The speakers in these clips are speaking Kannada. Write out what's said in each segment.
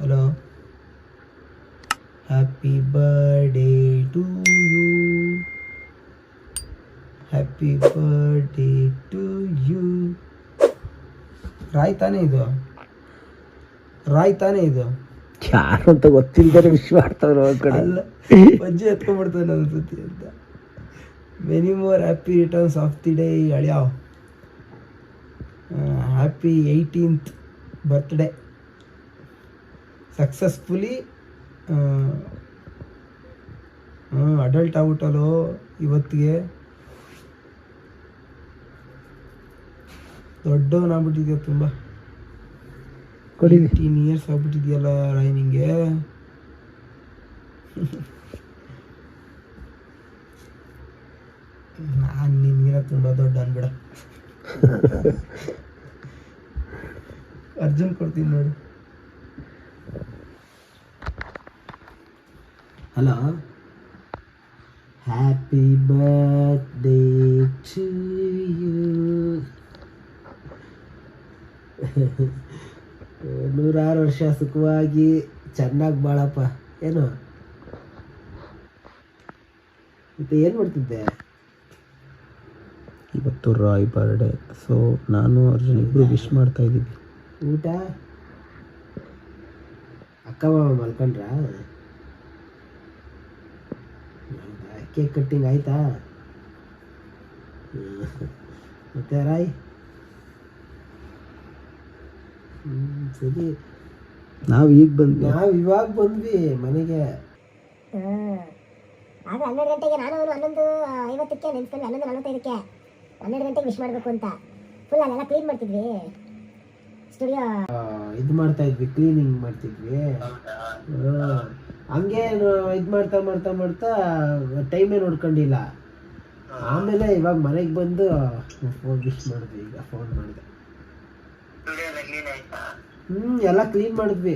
Hello happy birthday to you happy birthday to you Rai ತಾನೇ ಇದು. ರಾಯ್ ತಾನೇ ಇದು. ಯಾರು ಅಂತ ಗೊತ್ತಿಲ್ಲದೆ ವಿಶ್ ಮಾಡ್ತಾವ್ರು ಒಂದ್ ಕಡೆ. ಅಲ್ಲ ಪಜ್ಜಿ ಎತ್ಕೊಂಡ್ಬಿಡ್ತಾನೆ ಅನ್ಸುತ್ತೆ ಅಂತ. Many more happy returns of the day ಅಳ್ಯಾವ್ happy eighteenth birthday successfully adult ಆಗ್ಬಿಟ್ಟಲು ಇವತ್ತಿಗೆ? ದೊಡ್ಡವನಾಗ್ಬಿಟ್ಟಿದ್ಯಾ ತುಂಬ? ಏಯ್ಟೀನ್ ಇಯರ್ಸ್ ಆಗ್ಬಿಟ್ಟಿದ್ಯಲ್ಲ ರಾಯ್ ನಿಂಗೆ? ನಾನು ನಿನ್ಗಿನ ತುಂಬ ದೊಡ್ಡ ಅನ್ಬಿಡ. ಅರ್ಜುನ್ ಕೊಡ್ತೀನಿ ನೋಡು. Hello happy birthday to you ನೂರಾರು ವರ್ಷ ಸುಖವಾಗಿ ಚೆನ್ನಾಗಿ ಬಾಳಪ್ಪ. ಏನು? ಮತ್ತೆ ಏನು ಮಾಡ್ತಿದ್ದೆ? ಇವತ್ತು ರಾಯ್ ಬರ್ಡೇ ಸೊ ನಾನು ಅರ್ಜುನ್ ಇಬ್ಬರು ವಿಶ್ ಮಾಡ್ತಾ ಇದ್ದೀವಿ. ಊಟ? ಅಕ್ಕ ಮಾವ ಮಲ್ಕೊಂಡ್ರ? ಕೇಕ್ ಕಟ್ಟಿಂಗ್ ಆಯ್ತಾ. ಮತ್ತೆ ರಾಯ್? ಸರಿ. ನಾವು ಈಗ ಬಂದ್ವಿ. ನಾವು ಇವಾಗ ಬಂದ್ವಿ ಮನೆಗೆ. ಆಗ ಹನ್ನೆರಡು ಗಂಟೆಗೆ ನಾನು ಅವನು ಹನ್ನೊಂದು ಐವತ್ತಕ್ಕೆ ನೆನ್ಸ್ಕೊಂಡು ಹನ್ನೊಂದು ನಲವತ್ತೈದಕ್ಕೆ ಹನ್ನೆರಡು ಗಂಟೆಗೆ ವಿಶ್ ಮಾಡಬೇಕು ಅಂತ. ಫುಲ್ ಅಲ್ಲೆಲ್ಲ ಕ್ಲೀನ್ ಮಾಡ್ತಿದ್ವಿ. ಸ್ಟುಡಿಯೋ ಇದು ಮಾಡ್ತಾ ಇದ್ವಿ ಕ್ಲೀನಿಂಗ್ ಮಾಡ್ತಿದ್ವಿ. ಹಂಗೆ ಇದು ಮಾಡ್ತಾ ಮಾಡ್ತಾ ಮಾಡ್ತಾ ಟೈಮೇ ನೋಡ್ಕೊಂಡಿಲ್ಲ ಆಮೇಲೆ ಇವಾಗ ಮನೆಗೆ ಬಂದು ಫೋನ್ ಮಿಸ್ ಮಾಡಿದ್ವಿ, ಈಗ ಫೋನ್ ಮಾಡಿದೆ. ಹ್ಮ್, ಎಲ್ಲ ಕ್ಲೀನ್ ಮಾಡಿದ್ವಿ.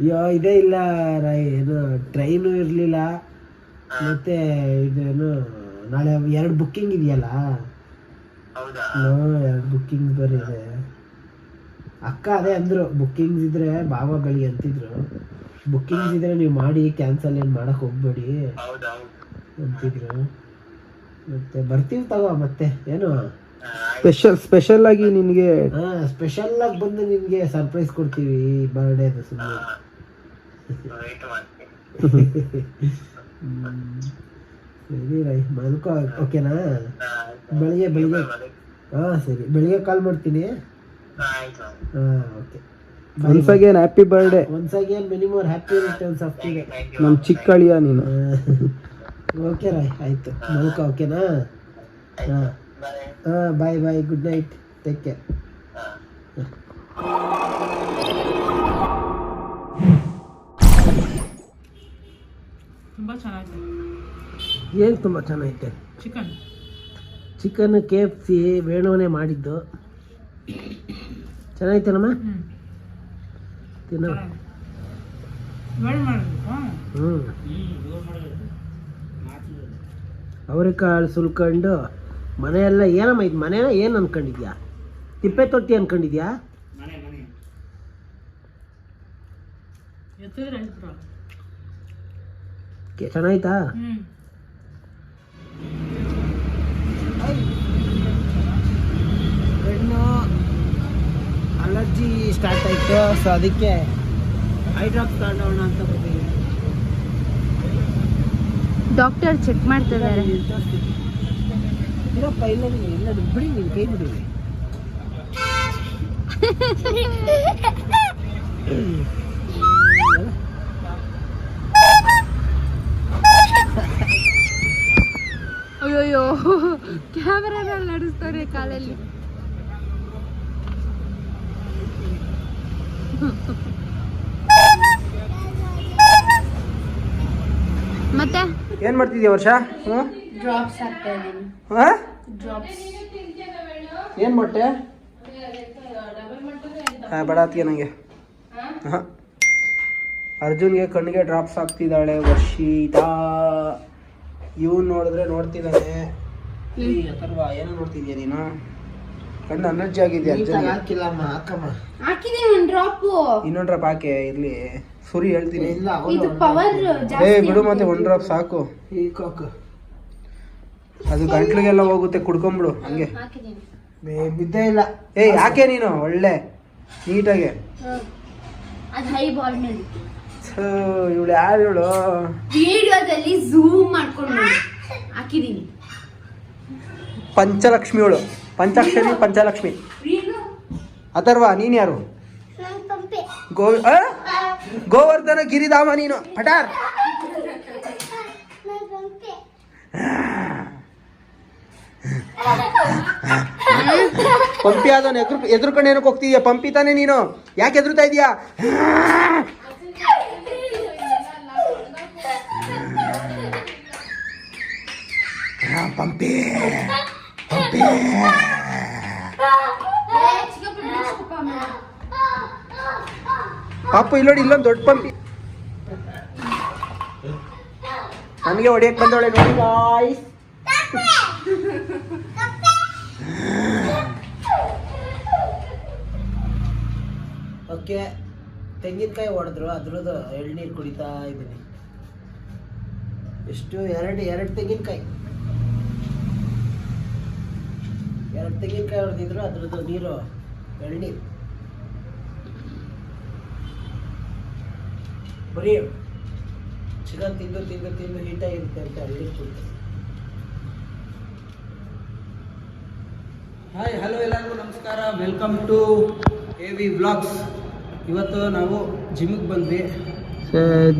ಅಯ್ಯೋ ಇದೇ ಇಲ್ಲ ಏನು ಟ್ರೈನು ಇರಲಿಲ್ಲ. ಮತ್ತೆ ಇದೇನು, ನಾಳೆ ಎರಡು ಬುಕ್ಕಿಂಗ್ ಇದೆಯಲ್ಲ. ಬುಕ್ಕಿಂಗ್ ಬೇರೆ ಇದೆ ಅಕ್ಕ ಅದೇ ಅಂದ್ರು ಬುಕ್ಕಿಂಗ್ಸ್ ಇದ್ರೆ ಬಾಬಾ ಬೆಳಿ ಅಂತಿದ್ರು. ಬುಕ್ಕಿಂಗ್ಸ್ ಇದ್ರೆ ನೀವು ಮಾಡಿ ಕ್ಯಾನ್ಸಲ್ ಏನು ಮಾಡಕ್ ಹೋಗ್ಬೇಡಿ ಅಂತಿದ್ರು. ಮತ್ತೆ ಬರ್ತೀವಿ ತಗೋ ಮತ್ತೆ ಏನು? ಸ್ಪೆಷಲ್ ಸ್ಪೆಷಲ್ ಆಗಿ ನಿನಗೆ ಹಾ ಸ್ಪೆಷಲ್ ಆಗಿ ಬಂದು ನಿಮಗೆ ಸರ್ಪ್ರೈಸ್ ಕೊಡ್ತೀವಿ ಬರ್ಡೇ ಅದು ಸುಮ್ಮನೆ ಸರಿ ರೈ ಮಲ್ಕೋ ಓಕೆನಾ? ಬೆಳಿಗ್ಗೆ ಬೆಳಿಗ್ಗೆ. ಹಾ ಸರಿ. ಬೆಳಿಗ್ಗೆ ಕಾಲ್ ಮಾಡ್ತೀನಿ. ಹಾಂ okay once again happy birthday once again many more happy returns of the ನಮ್ಮ ಚಿಕ್ಕ ಅಳಿಯ ನೀನು. ಓಕೆ ರಾಯ್ ಆಯ್ತು. ಮಲ್ಕ ಓಕೆನಾ ಹಾ. ಹಾಂ bye bye good night take care ತುಂಬ ಚೆನ್ನಾಗಿದೆ. ಏನು ತುಂಬ ಚೆನ್ನಾಗೈತೆ chicken. Chicken K F C ವೇಣುವನೆ ಮಾಡಿದ್ದು. ಚೆನ್ನಾಗಿತ್ತೇನಮ್ಮ? ತಿನ್ನೋ. ಹ್ಞೂ ಅವರೆಕಾಳು ಸುಲ್ಕೊಂಡು ಮನೆಯೆಲ್ಲ ಏನಮ್ಮ ಇದು? ಮನೆ ಏನು ಅಂದ್ಕೊಂಡಿದ್ಯಾ ತಿಪ್ಪೆ ತೊಟ್ಟಿ ಅಂದ್ಕೊಂಡಿದ್ಯಾ ಚೆನ್ನಾಯ್ತಾ ಹ್ಞೂ ಕಣ್ಣು ಅಲರ್ಜಿ ಸ್ಟಾರ್ಟ್ ಆಯಿತು ಸೊ ಅದಕ್ಕೆ ಐ ಡ್ರಾಪ್ ತಗೊಂಡೋಣ ಅಂತ ಬರ್ತೀನಿ ಡಾಕ್ಟರ್ ಚೆಕ್ ಮಾಡ್ತಿದ್ದಾರೆ. ಇರಪ್ಪ ಇಲ್ಲ ನೀನು ಬಿಡಿ ನೀವು ಕೈ ಬಿಡಿ. ಅಯ್ಯೋಯ್ಯೋ ಕ್ಯಾಮರಾದಲ್ಲಿ ನಡೆಸ್ತಾರೆ ಕಾಲಲ್ಲಿ. ಮತ್ತೆ? ಏನು ಮಾಡ್ತಿದ್ಯಾ ವರ್ಷ? ಹ್ಞೂ ಡ್ರಾಪ್ಸ್ ಆಗ್ತಾ ಇದ್ದೀನಿ. ಹಾಂ? ಡ್ರಾಪ್ಸ್ ಏನು ಮೊಟ್ಟೆ? ಹಾಂ ಬೇಡ ಅತ್ತಿಗೆ ನನಗೆ ಹಾಂ? ಅರ್ಜುನ್ಗೆ ಕಣ್ಣಿಗೆ ಡ್ರಾಪ್ಸ್ ಆಗ್ತಿದ್ದಾಳೆ ವರ್ಷಿತಾ. ಇವನು ನೋಡಿದ್ರೆ ನೋಡ್ತಿದ್ದಾನೆ. ಅಥರ್ವ ಏನೋ ನೋಡ್ತಿದ್ಯಾ ನೀನು? ಕಣ್ಣು ಅನರ್ಜಿ ಆಗಿದೆ ಅಜ್ಜನಿಗೆ. ಹಾಕಿಲ್ಲಮ್ಮ ಹಾಕಮ್ಮ. ಹಾಕಿದೆ ಒಂದ್ ಡ್ರಾಪ್ ಇನ್ನೊಂದು ಡ್ರಾಪ್ ಹಾಕೆ ಇರ್ಲಿ ಸುರಿ ಹೇಳ್ತೀನಿ. ಇಲ್ಲ ಇದು ಪವರ್ ಏ ಬಿಡು ಮತ್ತೆ ಒಂದ್ ಡ್ರಾಪ್ ಸಾಕು. ಈ ಕಾಕು ಅದು ಗಂಟ್ಲಿಗೆಲ್ಲ ಹೋಗುತ್ತೆ ಕುಡ್ಕೊಂಬಿಡು ಹಂಗೆ. ಹಾಕಿದೀನಿ ಬೇ- ಬಿದ್ದೇ ಇಲ್ಲ. ಏ ಯಾಕೆ ನೀನು? ಒಳ್ಳೆ. ನೀಟಾಗೆ. ಅದು ಹೈ ಬಾಲ್ ಮೇಲೆ ಇವಳು ಯಾರು ಇವಳು? ವಿಡಿಯೋದಲ್ಲಿ ಝೂಮ್ ಮಾಡ್ಕೊಂಡು ನೋಡಿ. ಹಾಕಿದೀನಿ ಪಂಚಲಕ್ಷ್ಮಿ ಇವಳು. ಪಂಚಾಕ್ಷರಿ ಪಂಚಲಕ್ಷ್ಮಿ. ಅಥರ್ವ ನೀನ್ ಯಾರು? ಗೋ? ಗೋವರ್ಧನ ಗಿರಿಧಾಮ ನೀನು. ಪಟಾರ್. ಪಂಪಿ. ಆದವನು ಎದುರು ಎದುರ್ಕೊಂಡು ಏನಕ್ಕೆ ಹೋಗ್ತಿದ್ಯಾ? ಪಂಪಿ ತಾನೇ ನೀನು. ಯಾಕೆ ಎದುರುತ್ತಾ ಇದೀಯಾ? ಪಂಪಿ. ಪಂಪಿ ಪಾಪ ಇಲ್ಲೋಡಿ ಇಲ್ಲೊಂದು ದೊಡ್ಡ ಪಂಪಿ ನನಗೆ ಹೊಡಿಯಕ್ ಬಂದವಳೆ ನೋಡಿ guys. ಓಕೆ ತೆಂಗಿನಕಾಯಿ ಹೊಡೆದ್ರು ಅದ್ರದ್ದು ಎಳ್ನೀರು ಕುಡಿತಾ ಇದ್ದೀನಿ ಎಷ್ಟು ಎರಡು ಎರಡು ತೆಂಗಿನಕಾಯಿ ಎರಡು ತೆಂಗಿನಕಾಯಿ ಹೊಡೆದಿದ್ರು ಅದ್ರದ್ದು ನೀರು ಎಳ್ನೀರು. ಬರೀ ಚಿಕನ್ ತಿಂದು ತಿಂದು ತಿಂದು ಹೀಟಾಗಿರುತ್ತೆ ಅಂತ ಕುಡಿತಾರೆ ಹಾಯ್ ಹಲೋ ಎಲ್ಲರಿಗೂ ನಮಸ್ಕಾರ. Welcome to A V vlogs ಇವತ್ತು ನಾವು ಜಿಮ್ಗೆ ಬಂದ್ವಿ.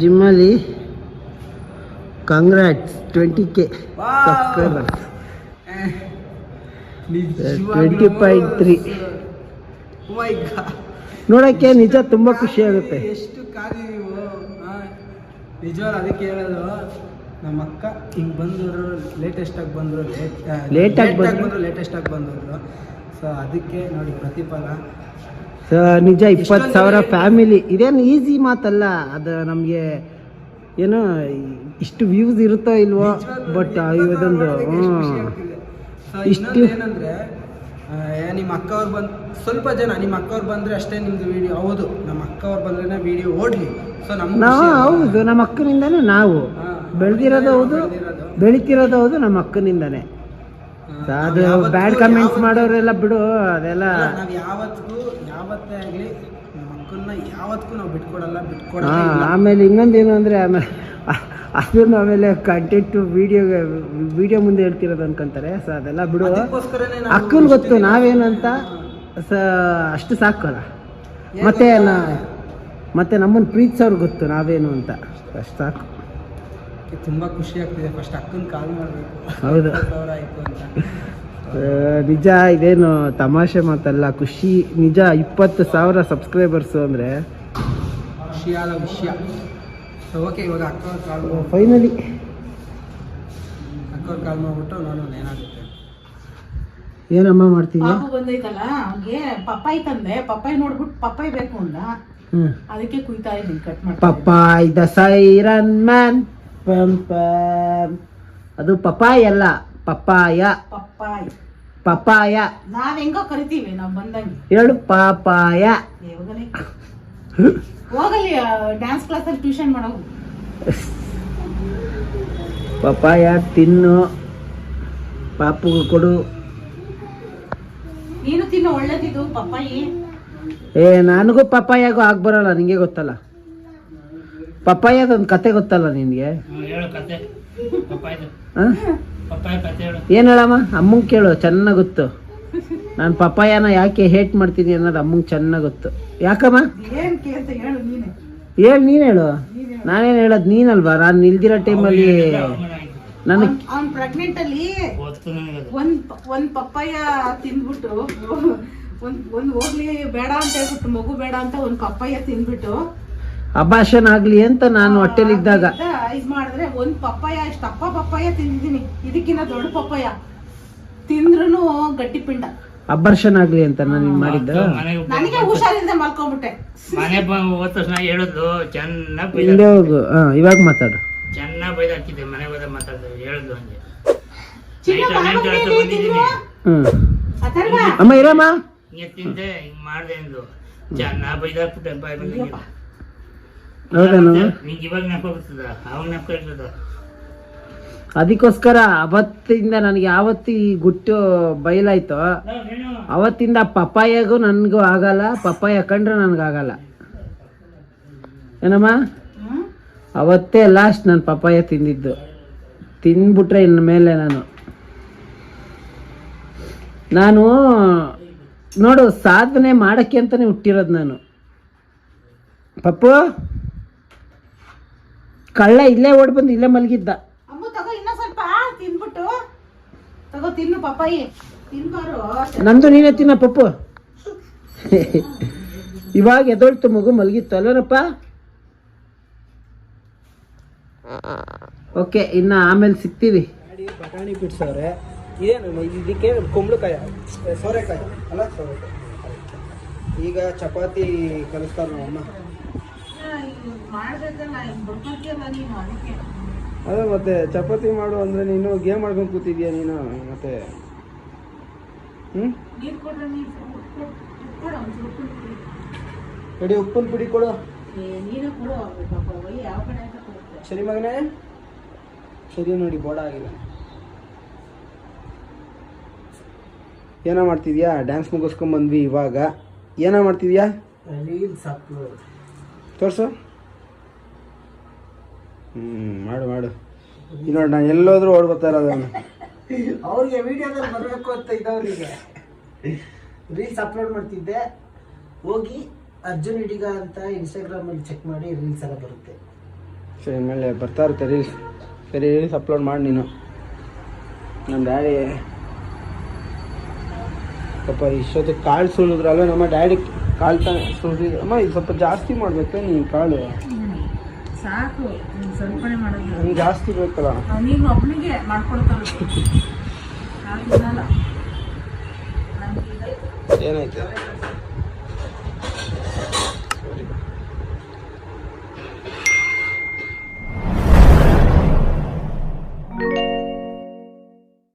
ಜಿಮ್ಮಲ್ಲಿ congrats twenty K subscriber twenty point three ನೋಡೋಕ್ಕೆ ನಿಜ ತುಂಬಾ ಖುಷಿ ಆಗುತ್ತೆ. ಎಷ್ಟು ಕಾದಿ ನೀವು? ನಿಜವಾಗ್ಲೂ ಅದಕ್ಕೆ ಹೇಳೋದು ನಮ್ಮ ಅಕ್ಕ ಹಿಂಗೆ ಬಂದರು ಲೇಟೆಸ್ಟ್ ಆಗಿ ಬಂದರು ಲೇಟ್ ಆಗ್ ಬಂದ್ರು. ಲೇಟೆಸ್ಟ್ ಆಗಿ ಬಂದ್ರು. ಸೊ ಅದಕ್ಕೆ ನೋಡಿ ಪ್ರತಿಫಲ. ಸೊ ನಿಜ ಇಪ್ಪತ್ತು ಸಾವಿರ ಫ್ಯಾಮಿಲಿ ಇದೇನು ಈಸಿ ಮಾತಲ್ಲ ಅದು ನಮಗೆ ಏನೋ ಇಷ್ಟು ವ್ಯೂಸ್ ಇರುತ್ತೋ ಇಲ್ವೋ? ಬಟ್ ಇದೊಂದು ಸೊ ಇಷ್ಟು- ಏನಂದ್ರೆ ನಿಮ್ಮ ಅಕ್ಕವ್ರು ಬಂದು ಸ್ವಲ್ಪ ಜನ ನಿಮ್ಮ ಅಕ್ಕವ್ರು ಬಂದ್ರೆ ಅಷ್ಟೇ ನಿಮ್ದು ವಿಡಿಯೋ ಹೌದು ನಮ್ಮ ಅಕ್ಕವ್ರು ಬಂದ್ರೆ ವಿಡಿಯೋ ಓಡ್ಲಿ. ಸೊ ನಮ್ಮ ಹೌದು ನಮ್ಮ ಅಕ್ಕನಿಂದನೇ ನಾವು. ಬೆಳೆದಿರೋದು ಹೌದು ಬೆಳಿತಿರೋದು ಹೌದು ನಮ್ಮ ಅಕ್ಕನಿಂದನೇ. ಅದು ಬ್ಯಾಡ್ ಕಮೆಂಟ್ಸ್ ಮಾಡೋರೆಲ್ಲ ಬಿಡು ಅದೆಲ್ಲ ನಾವು ಯಾವತ್ತಿಗೂ ಯಾವತ್ತೇ ಆಗಲಿ ನಮ್ಮ ಅಕ್ಕನ್ನ ಯಾವತ್ತಿಗೂ ನಾವು ಬಿಟ್ಕೊಡಲ್ಲ ಬಿಟ್ಕೊಡ ಬಿಟ್ಕೊಡಲ್ಲ. ಆಮೇಲೆ ಇನ್ನೊಂದೇನು ಅಂದರೆ ಆಮೇಲೆ ಅದನ್ನು ಆಮೇಲೆ ಕಂಟೆಂಟು ವಿಡಿಯೋ ವಿಡಿಯೋ ಮುಂದೆ ಹೇಳ್ತಿರೋದು ಅನ್ಕೊಂತಾರೆ. ಸೊ ಅದೆಲ್ಲ ಬಿಡು. ಅಕ್ಕನ ಗೊತ್ತು ನಾವೇನಂತ? ಸ ಅಷ್ಟು ಸಾಕಲ್ಲ ಮತ್ತೆ ನಾ ಮತ್ತೆ ನಮ್ಮನ್ನು ಪ್ರೀತಿಸೋರು ಗೊತ್ತು ನಾವೇನು ಅಂತ. ಅಷ್ಟು ಸಾಕು. ತುಂಬಾ ಖುಷಿ ಆಗ್ತಿದೆ. ಫಸ್ಟ್ ಅಕ್ಕನ ಕಾಲ್ ಮಾಡಬೇಕು. ಹೌದು. ನಿಜ ಇದೇನು ತಮಾಷೆ ಮಾತಲ್ಲ ಖುಷಿ. ನಿಜ ಇಪ್ಪತ್ತು ಸಾವಿರ ಸಬ್ಸ್ಕ್ರೈಬರ್ಸು ಅಂದರೆ ಖುಷಿಯಾದ ವಿಷಯ. ಓಕೆ ಇವಾಗ ಅಕ್ಕವ್ರ ಕಾಲ್ ಫೈನಲಿ ಅಕ್ಕವ್ರ ಕಾಲ್ ಮಾಡ್ಬಿಟ್ಟು ನೋಡೋಣ ಏನಾಗುತ್ತೆ ಏನಮ್ಮ ಮಾಡ್ತೀವಿ ಪಾಪು ಬಂದೈತಲ್ಲ ಅವ್ನಿಗೆ ಪಪ್ಪಾಯಿ ತಂದೆ ಪಪ್ಪಾಯಿ ನೋಡ್ಬಿಟ್ಟು ಪಪ್ಪಾಯಿ ಬೇಕು ಅಂದ. ಹ್ಞೂ ಅದಕ್ಕೆ ಕುಯ್ತಾ ಇದ್ದೀನಿ ಕಟ್ ಮಾಡಿ ಪಪ್ಪಾಯ್ ದ ಸೈರನ್ ಮ್ಯಾನ್ ಪಂ ಪಂ. ಅದು ಪಪ್ಪಾಯಿ ಅಲ್ಲ ಪಪ್ಪಾಯ. ಪಪ್ಪಾಯಿ. ಪಪ್ಪಾಯ. ನಾವ್ ಹೆಂಗೋ ಕರಿತೀವಿ ನಾವ್ ಬಂದಂಗೆ. ಹೇಳು ಪಾಪಾಯ ಏ, ಹೋಗಲಿ ಡ್ಯಾನ್ಸ್ ಕ್ಲಾಸಲ್ಲಿ ಟ್ಯೂಷನ್ ಮಾಡೋದು ಪಪ್ಪಾಯ ತಿನ್ನು ಪಾಪು ಕೊಡು. ನೀನು ತಿನ್ನು ಒಳ್ಳೇದಿದು ಪಪ್ಪಾಯಿ. ಏ ನನಗೂ ಪಪ್ಪಾಯಾಗೂ ಆಗ್ಬರಲ್ಲ ನಿಂಗೆ ಗೊತ್ತಲ್ಲ. ಪಪ್ಪಾಯದೊಂದು ಕತೆ ಗೊತ್ತಲ್ಲ ನಿನಗೆ? ಏನು ಹೇಳಮ್ಮ? ಅಮ್ಮಂಗೆ ಕೇಳು ಚೆನ್ನಾಗಿ ಗೊತ್ತು. ನಾನು ಪಪ್ಪಾಯನ ಯಾಕೆ ಹೇಟ್ ಮಾಡ್ತೀನಿ ಅನ್ನೋದು ಅಮ್ಮಂಗೆ ಚೆನ್ನಾಗಿ ಗೊತ್ತು. ಯಾಕಮ್ಮ? ಹೇಳು ನೀನೆ. ಹೇಳು ನೀನು ಹೇಳು. ನಾನೇನು ಹೇಳೋದು ನೀನಲ್ವಾ? ನಾನು ನಿಲ್ದಿರೋ ಟೈಮಲ್ಲಿ ನನಗೆ ಅವ್ನ್ ಪ್ರೆಗ್ನೆಂಟ್ ಅಲ್ಲಿ ಒಂದ್ ಪ- ಒಂದ್ ಪಪ್ಪಾಯ ತಿಂದ್ಬಿಟ್ಟು ಒಂದ್ ಒಂದ್ ಹೋಗ್ಲಿ ಬೇಡ ಅಂತ ಹೇಳ್ಬಿಟ್ಟು ಮಗು ಬೇಡ ಅಂತ ಒಂದ್ ಪಪ್ಪಾಯ ತಿಂದ್ಬಿಟ್ಟು. ಅಭಾಷಣ ಆಗ್ಲಿ ಅಂತ ನಾನು ಹೊಟ್ಟೆಲಿದ್ದಾಗ ಇದ್ದಾಗ. ಇದ್ ಮಾಡಿದ್ರೆ ಒಂದ್ ಪಪ್ಪಾಯ ಇಷ್ಟಪ್ಪ ಪಪ್ಪಾಯ ತಿಂದಿದ್ದೀನಿ. ಇದಕ್ಕಿಂತ ದೊಡ್ಡ ಪಪ್ಪಾಯ. ತಿಂದ್ರೂ ಗಟ್ಟಿ ಪಿಂಡ. ಅಭರ್ಷಣ ಆಗ್ಲಿ ಅಂತ ನಾನು ಮಾಡಿದ್ದು. ನನಗೆ ಮಲ್ಕೊಂಡ್ಬಿಟ್ಟೆ ಮನೆ ಹೋದ ತಕ್ಷಣ ಹೇಳಿದ್ಲು ಚೆನ್ನಾಗಿ ಬೈದ ಹಿಂದೆ ಹೋಗು. ಹಾ ಇವಾಗ ಮಾತಾಡು. ಚೆನ್ನಾಗಿ ಬೈದಾಕಿದ್ದೆ ಮನೆ ಹೋದ ಮಾತಾಡಿದ್ರು ಹೇಳಿದ್ಲು ಹಂಗೆ. ಚಿನ್ನ ನೈಟ್ ಹನ್ನೊಂದು ಬಂದಿದ್ದೀನಿ. ಹ್ಮ್. ಅಮ್ಮ ಇರಮ್ಮ. ಹಿಂಗೆ ತಿಂದೆ ಹಿಂಗ್ ಮಾಡ್ದೆ ಅಂದು. ಚೆನ್ನಾಗಿ ಬಾಯ್ ಹೌದೇನು? ನಿಂಗೆ ಇವಾಗ ನೆನಪು ಬರ್ತದ ಅವಾಗ ಅದಕ್ಕೋಸ್ಕರ ಅವತ್ತಿಂದ ನನಗೆ ಯಾವತ್ತು ಗುಟ್ಟು ಬಯಲಾಯ್ತೋ ಅವತ್ತಿಂದ ಪಪ್ಪಾಯಗೂ ನನಗೂ ಆಗಲ್ಲ, ಪಪ್ಪಾಯ ಕಂಡ್ರೆ ನನಗಾಗಲ್ಲ ಏನಮ್ಮ? ಅವತ್ತೇ ಲಾಸ್ಟ್ ನಾನು ಪಪ್ಪಾಯ ತಿಂದಿದ್ದು. ತಿಂದ್ಬಿಟ್ರೆ ಇನ್ನು ಮೇಲೆ ನಾನು. ನಾನು, ನೋಡು, ಸಾಧನೆ ಮಾಡಕ್ಕೆ ಅಂತಲೇ ಹುಟ್ಟಿರೋದು ನಾನು. ಪಪ್ಪು, ಕಳ್ಳ ಇಲ್ಲೇ ಓಡ್ಬಂದು ಇಲ್ಲೇ ಮಲಗಿದ್ದ ಅಮ್ಮ ತಗೋ ಇನ್ನ ಸ್ವಲ್ಪ ತಿನ್ಬಿಟ್ಟು ತಗೋ ತಿನ್ನು ಪಪ್ಪಾಯಿ. ತಿನ್ಬಾರು. ನಂದು ನೀನೇ ತಿನ್ನ ಪಪ್ಪು. ಇವಾಗ ಎದೊಳ್ತು ಮಗು ಮಲಗಿತ್ತು ಅಲ್ವನಪ್ಪ ಓಕೆ ಇನ್ನ ಆಮೇಲೆ ಸಿಗ್ತೀವಿ. ಬಟಾಣಿ ಬಿಡ್ಸವ್ರೆ. ಏನು ಇದಕ್ಕೆ ಮಾಡ್ಬೇಕಲ್ಲ ಸೋರೆಕಾಯಿ. ಅಲ್ಲ ಸೋರೆಕಾಯಿ. ಈಗ ಚಪಾತಿ ಕಲಿಸ್ತಾರೆ ನಮ್ಮ ಅಮ್ಮ ಅದೇ ಮತ್ತೆ ಚಪಾತಿ ಮಾಡು ಅಂದ್ರೆ ನೀನು ಗೇಮ್ ಮಾಡ್ಕೊಂಡು ಕೂತಿದ್ಯಾ ನೀನು? ಮತ್ತೆ ಕೊಡು ಒಂಚೂರು ಉಪ್ಪಿನ ಪುಡಿ ಕಡಿ. ಸರಿ ಮಗನೇ. ಸರಿ ನೋಡಿ ಬೋಡ ಆಗಿಲ್ಲ ಏನೋ ಮಾಡ್ತಿದ್ಯಾ? ಡ್ಯಾನ್ಸ್ ಮುಗಿಸ್ಕೊಂಡ್ ಬಂದ್ವಿ ಇವಾಗ. ಏನೋ ಮಾಡ್ತಿದ್ಯಾ? ತೋರ್ಸು. ಹ್ಮ್ ಮಾಡು ಮಾಡು. ಈಗ ನೋಡಿ ನಾನು ಎಲ್ಲೋದ್ರೂ ಓಡ್ಬೋತಾರ ಬರ್ತಾ ಇರೋದು ಅವ್ನು. ಅವ್ರಿಗೆ ವಿಡಿಯೋದಲ್ಲಿ ಬರಬೇಕು ಅಂತ ಇದ್ದವ್ರಿಗೆ ರೀಲ್ಸ್ ಅಪ್ಲೋಡ್ ಮಾಡ್ತಿದ್ದೆ. ಹೋಗಿ ಅರ್ಜುನ್ ಹಿಡಿಗ ಅಂತ ಇನ್ಸ್ಟಾಗ್ರಾಮ್ ಅಲ್ಲಿ ಚೆಕ್ ಮಾಡಿ ರೀಲ್ಸ್ ಎಲ್ಲ ಬರುತ್ತೆ. ಸರಿ ಮೇಲೆ ಬರ್ತಾ ಇರುತ್ತೆ ರೀಲ್ಸ್ ಸರಿ ರೀಲ್ಸ್ ಅಪ್ಲೋಡ್ ಮಾಡಿ ನೀನು. ನಮ್ಮ ಡ್ಯಾಡಿ ಸ್ವಲ್ಪ ಇಷ್ಟೊತ್ತಿಗೆ ಕಾಳು ಸುಳಿದ್ರಲ್ಲ ನಮ್ಮ ಡ್ಯಾಡಿ ಕಾಳು ತಾನೆ ಸುಳಿದ್ರು ಅಮ್ಮ ಇದು ಸ್ವಲ್ಪ ಜಾಸ್ತಿ ಮಾಡ್ಬೇಕು ನೀನು ಕಾಳು ಸಾಕು ಸ್ವಲ್ಪನೇ ಮಾಡೋದು. ಜಾಸ್ತಿ ಬೇಕಲ್ಲ. ನೀನು ಒಬ್ಬನಿಗೆ ತಿನ್ನಲ್ಲ? ಏನಾಯ್ತು?